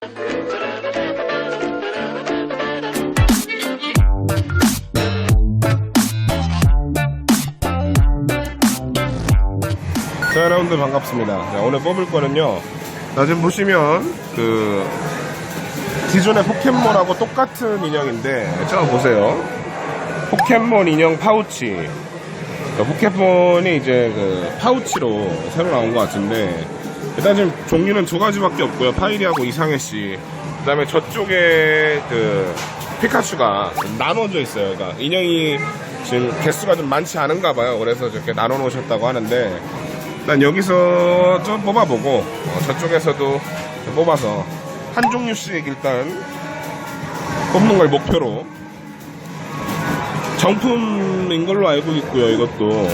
자 여러분들 반갑습니다. 자, 오늘 뽑을 거는요 자 지금 보시면 그 기존의 포켓몬하고 똑같은 인형인데 자 보세요. 포켓몬 인형 파우치. 그 포켓몬이 이제 그 파우치로 새로 나온 것 같은데 일단 지금 종류는 두 가지밖에 없고요. 파이리하고 이상해 씨. 그 다음에 저쪽에 그 피카츄가 나눠져 있어요. 그러니까 인형이 지금 개수가 좀 많지 않은가 봐요. 그래서 이렇게 나눠 놓으셨다고 하는데 일단 여기서 좀 뽑아보고 어, 저쪽에서도 좀 뽑아서 한 종류씩 일단 뽑는 걸 목표로 정품인 걸로 알고 있고요 이것도.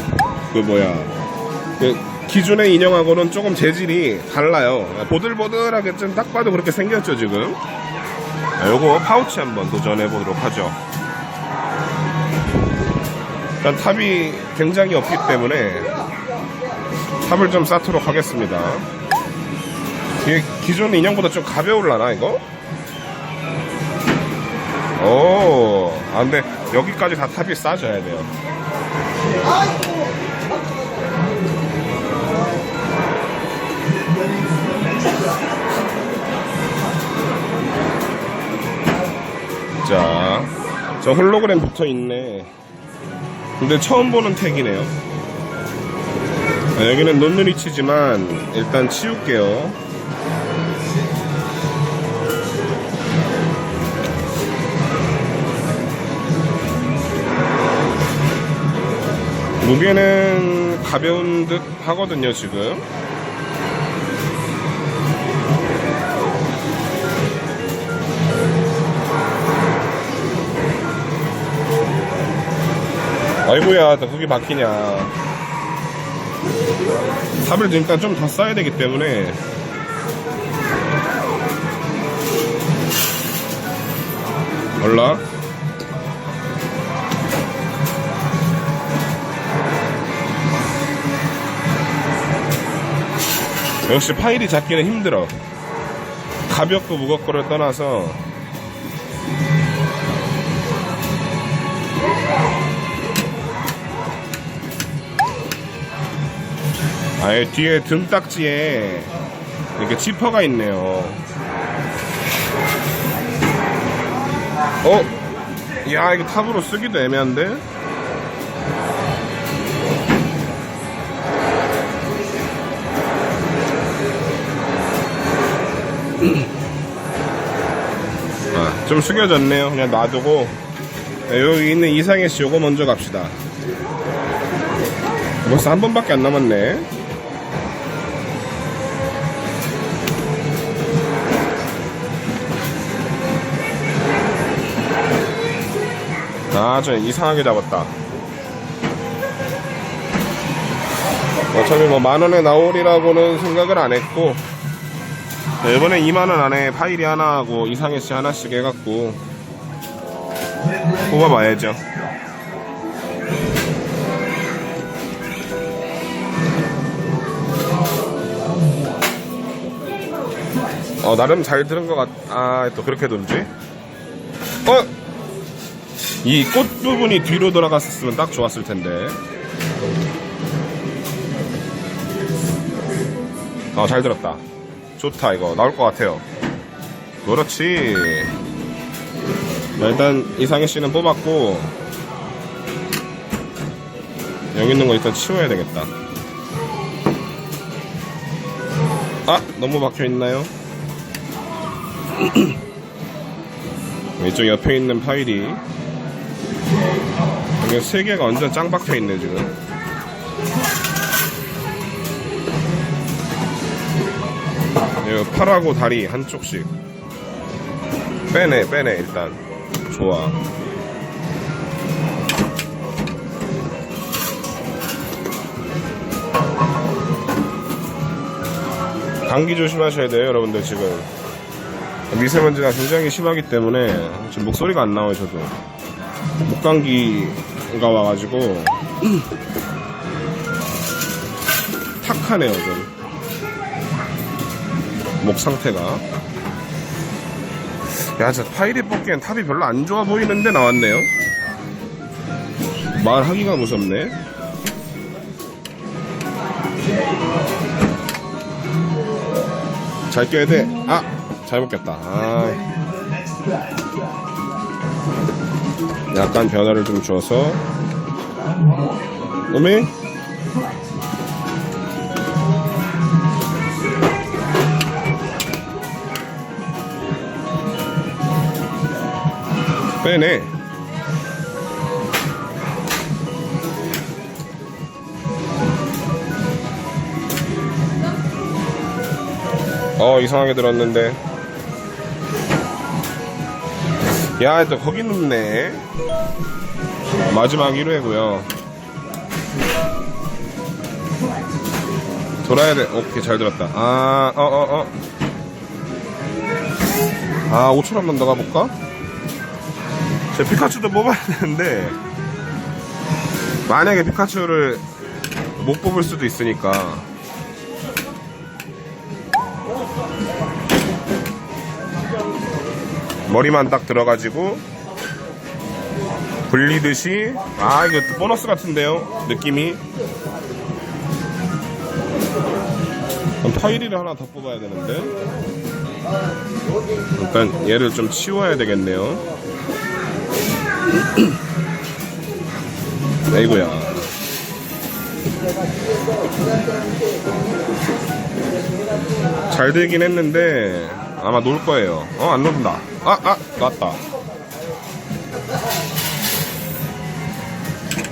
그 뭐야. 그 기존의 인형하고는 조금 재질이 달라요 보들보들하게 좀 딱 봐도 그렇게 생겼죠 지금 자, 요거 파우치 한번 도전해 보도록 하죠 일단 탑이 굉장히 없기 때문에 탑을 좀 쌓도록 하겠습니다. 이게 기존 인형보다 좀 가벼울라나 이거? 오, 아 근데 여기까지 다 탑이 싸져야 돼요. 자, 저 홀로그램 붙어 있네. 근데 처음 보는 택이네요. 아, 여기는 논눈이치지만 일단 치울게요. 무게는 가벼운 듯 하거든요, 지금. 아이고야, 나 그게 막히냐. 탑을 일단 좀더 쌓아야 되기 때문에. 몰라? 역시 파일이 잡기는 힘들어. 가볍고 무겁고를 떠나서 아예 뒤에 등딱지에 이렇게 지퍼가 있네요. 어? 야, 이거 탑으로 쓰기도 애매한데? 아, 좀 숙여졌네요. 그냥 놔두고. 네, 여기 있는 이상해 씨 요거 먼저 갑시다. 벌써 한 번밖에 안 남았네. 아, 저 이상하게 잡았다. 어차피 뭐 만원에 나오리라고는 생각을 안 했고, 네, 이번에 2만원 안에 파일이 하나 하고 이상해 씨 하나씩 해갖고, 뽑아봐야죠. 어, 나름 잘 들은 것 같, 아, 또 그렇게 돌지? 어? 이 꽃 부분이 뒤로 돌아갔었으면 딱 좋았을 텐데. 어, 잘 들었다. 좋다, 이거. 나올 것 같아요. 그렇지. 자, 일단 이상해 씨는 뽑았고, 여기 있는 거 일단 치워야 되겠다. 아, 너무 박혀 있나요? 이쪽 옆에 있는 파일이 이게 세 개가 완전 짱 박혀 있네 지금. 이 팔하고 다리 한쪽씩 빼내 빼내 일단 좋아. 감기 조심하셔야 돼요 여러분들 지금 미세먼지가 굉장히 심하기 때문에 지금 목소리가 안 나와요 저도 목감기 가 와가지고 탁하네요 좀 목 상태가 야, 저 파이리 뽑기엔 탑이 별로 안 좋아 보이는데 나왔네요. 말하기가 무섭네. 잘 껴야 돼. 아, 잘못 꼈다. 아. 약간 변화를 좀 줘서. 오메? 빼네. 어, 이상하게 들었는데. 야, 또 거기 눕네. 마지막 1회고요. 돌아야 돼. 오케이, 잘 들었다. 아, 어, 어, 어. 아, 5천원만 더 가볼까? 제 피카츄도 뽑아야 되는데 만약에 피카츄를 못 뽑을 수도 있으니까 머리만 딱 들어가지고 불리듯이 아 이거 또 보너스 같은데요 느낌이 파이리를 하나 더 뽑아야 되는데 일단 얘를 좀 치워야 되겠네요 아이고야. 잘 되긴 했는데 아마 놀 거예요. 어, 안 논다. 아, 아, 났다.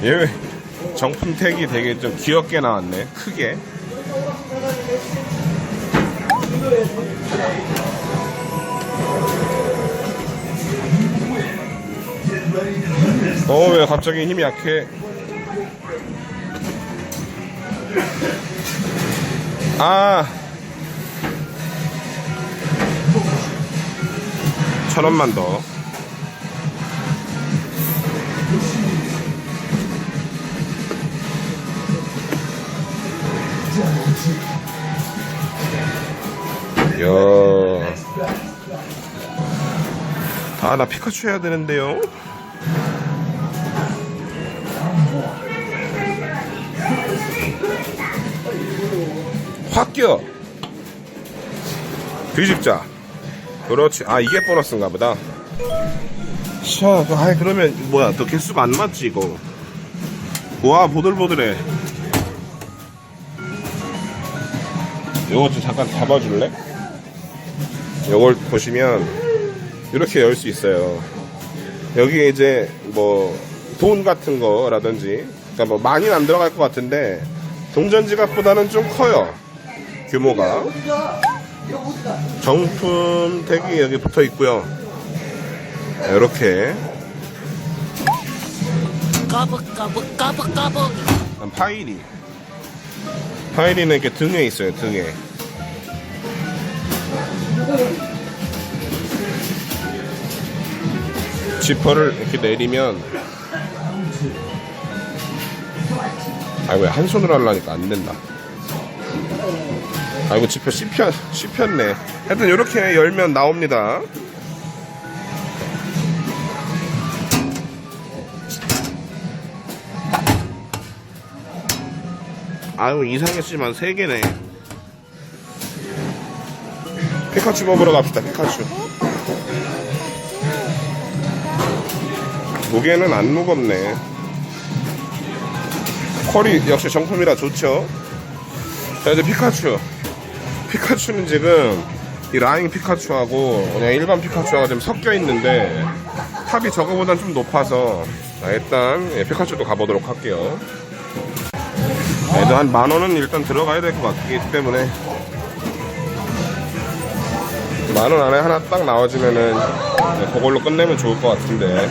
얘 정품 택이 되게 좀 귀엽게 나왔네. 크게. 어, 왜 갑자기 힘이 약해? 아. 천 원만 더. 야. 아, 나 피카츄 해야 되는데요. 확 끼어 뒤집자 그렇지. 아 이게 보너스인가 보다. 샤 아, 그러면 뭐야 또 개수가 안 맞지 이거. 와 보들보들해. 요거 좀 잠깐 잡아줄래? 요걸 보시면 이렇게 열 수 있어요. 여기에 이제 뭐 돈 같은 거라든지 그러니까 뭐 많이는 안 들어갈 것 같은데 동전 지갑보다는 좀 커요. 규모가 정품 택이 여기 붙어 있고요. 이렇게. 까벅까벅 까벅까벅 파일이. 파일이는 이렇게 등에 있어요 등에. 지퍼를 이렇게 내리면 아이고 한 손으로 하려니까 안 된다 아이고 지퍼 씹혔, 씹혔네. 하여튼 이렇게 열면 나옵니다. 아유 이상했지만 3개네. 피카츄 먹으러 갑시다 피카츄. 무게는 안 무겁네. 컬이 역시 정품이라 좋죠. 자 이제 피카츄 피카츄는 지금 이 라인 피카츄하고 그냥 일반 피카츄하고 좀 섞여 있는데 탑이 저거보단 좀 높아서 자, 일단 예, 피카츄도 가보도록 할게요. 그래도 한 만 원은 일단 들어가야 될 것 같기 때문에 만 원 안에 하나 딱 나와주면은 네, 그걸로 끝내면 좋을 것 같은데.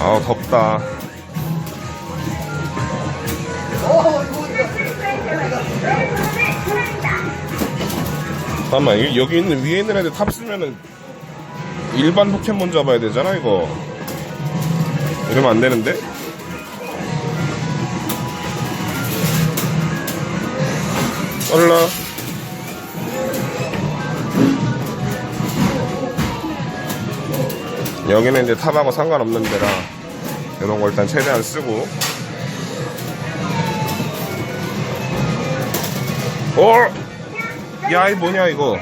아우 덥다 잠깐만 여기 있는 위에 있는 애들 탑 쓰면은 일반 포켓몬 잡아야 되잖아 이거. 이러면 안 되는데? 얼라. 여기는 이제 탑하고 상관없는 데라 이런 거 일단 최대한 쓰고. 어! 야, 이 뭐냐 이거?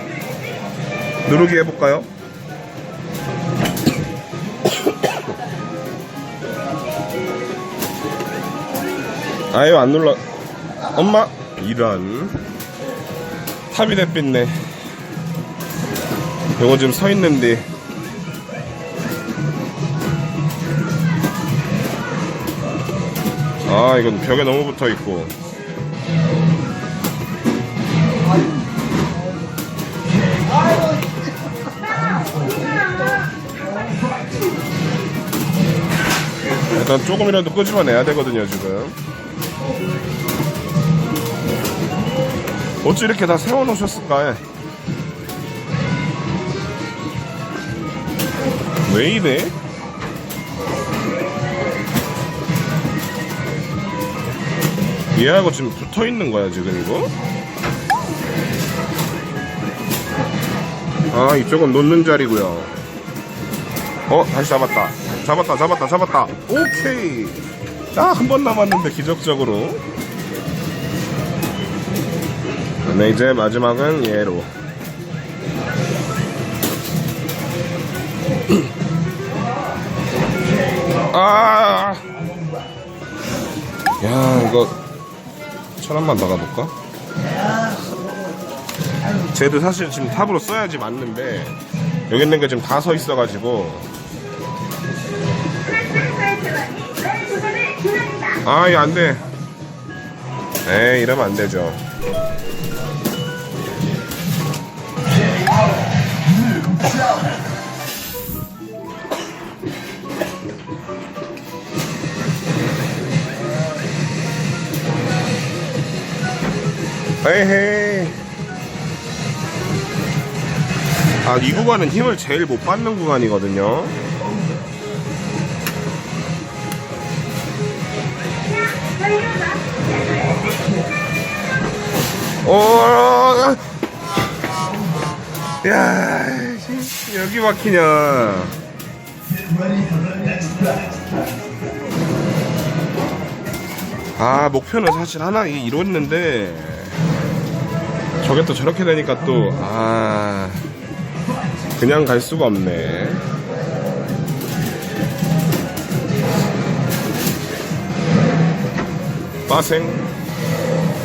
누르기 해볼까요? 아유 안 눌러. 엄마? 이런. 탑이 대빛네. 요거 지금 서 있는데. 아 이건 벽에 너무 붙어 있고 일단 조금이라도 끄집어내야 되거든요 지금 어찌 이렇게 다 세워놓으셨을까 왜 이래? 얘하고 지금 붙어 있는 거야 지금 이거? 아 이쪽은 놓는 자리고요 어 다시 잡았다 잡았다 잡았다 잡았다. 오케이. 딱 한 번 남았는데 기적적으로. 네 이제 마지막은 얘로. 아, 야 이거 천 원만 더 가볼까? 쟤도 사실 지금 탑으로 써야지 맞는데 여기 있는 게 지금 다 서 있어가지고 아 이거 안 돼. 에이 이러면 안 되죠. 에헤이. 아, 이 구간은 힘을 제일 못 받는 구간이거든요. 어, 야, 씨, 여기 막히냐. 아, 목표는 사실 하나 이뤘는데, 저게 또 저렇게 되니까 또, 아. 그냥 갈 수가 없네. 빠생.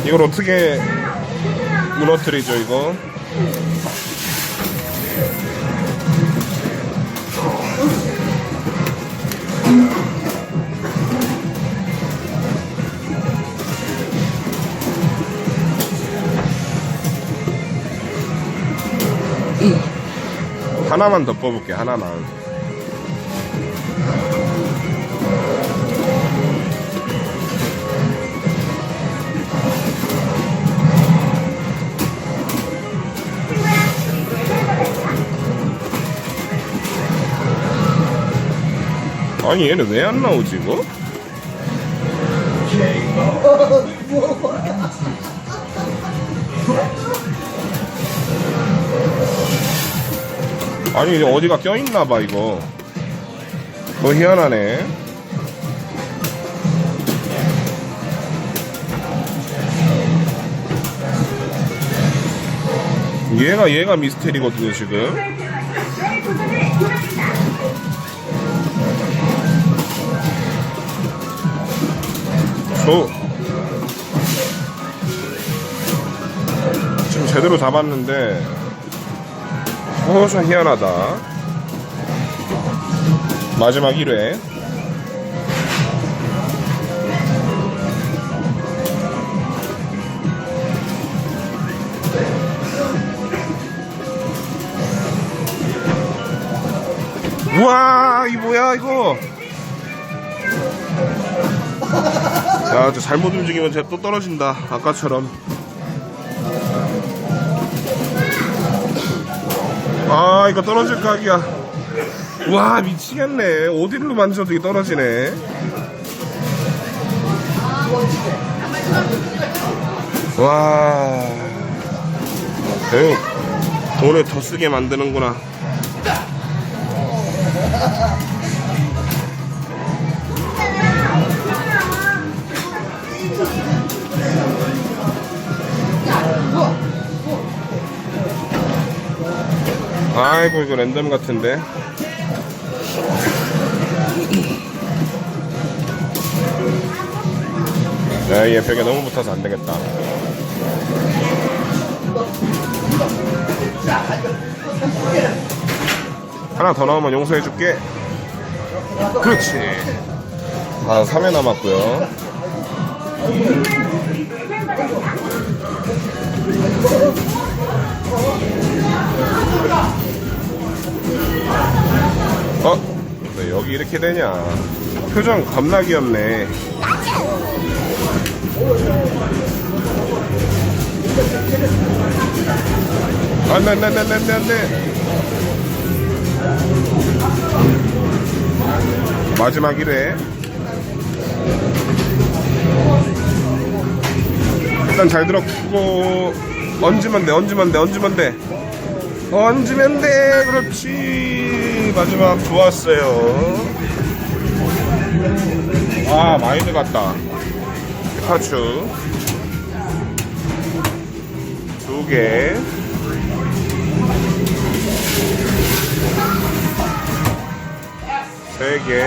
이걸 어떻게 무너뜨리죠, 이거? 하나만 더 뽑을게, 하나만. 아니, 얘는 왜 안 나오지, 이거? 아니 이제 어디가 껴있나봐 이거. 뭐 희한하네. 얘가 얘가 미스테리거든요 지금 지금 제대로 잡았는데 어, 좀 희한하다. 마지막 1회. 우와, 이 뭐야, 이거. 야, 저 잘못 움직이면 쟤또 떨어진다. 아까처럼. 아 이거 떨어질 각이야. 와 미치겠네. 어디로 만져도 이게 떨어지네. 와. 에휴 돈을 더 쓰게 만드는구나 아이고 이거 랜덤 같은데. 야얘 벽에 너무 붙어서 안 되겠다. 하나 더 나오면 용서해 줄게. 그렇지. 아 3회 남았고요 왜 여기 이렇게 되냐? 표정 겁나 귀엽네. 안돼 안돼 안돼 안돼 마지막 1회 일단 잘 들었고 얹으면 돼 얹으면 돼 얹으면 돼 얹으면 돼. 그렇지. 마지막 좋았어요. 아 많이 들어갔다. 피카츄. 두개. 세개.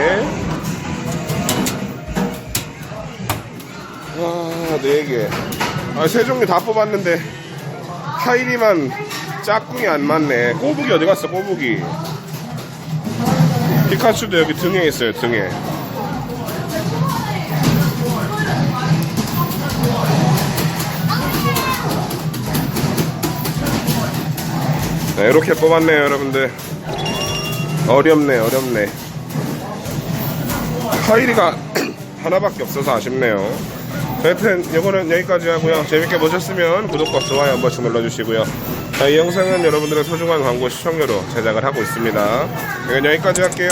와, 네 개. 아, 세 종류 다 뽑았는데, 타이리만 짝꿍이 안 맞네. 꼬북이 어디 갔어, 꼬북이? 피카츄도 여기 등에 있어요, 등에. 네, 이렇게 뽑았네요, 여러분들. 어렵네, 어렵네. 타이리가 하나밖에 없어서 아쉽네요. 자, 여튼 이거는 여기까지 하고요. 재밌게 보셨으면 구독과 좋아요 한 번씩 눌러주시고요. 자, 이 영상은 여러분들의 소중한 광고 시청료로 제작을 하고 있습니다. 이건 여기까지 할게요.